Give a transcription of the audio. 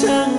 ฉั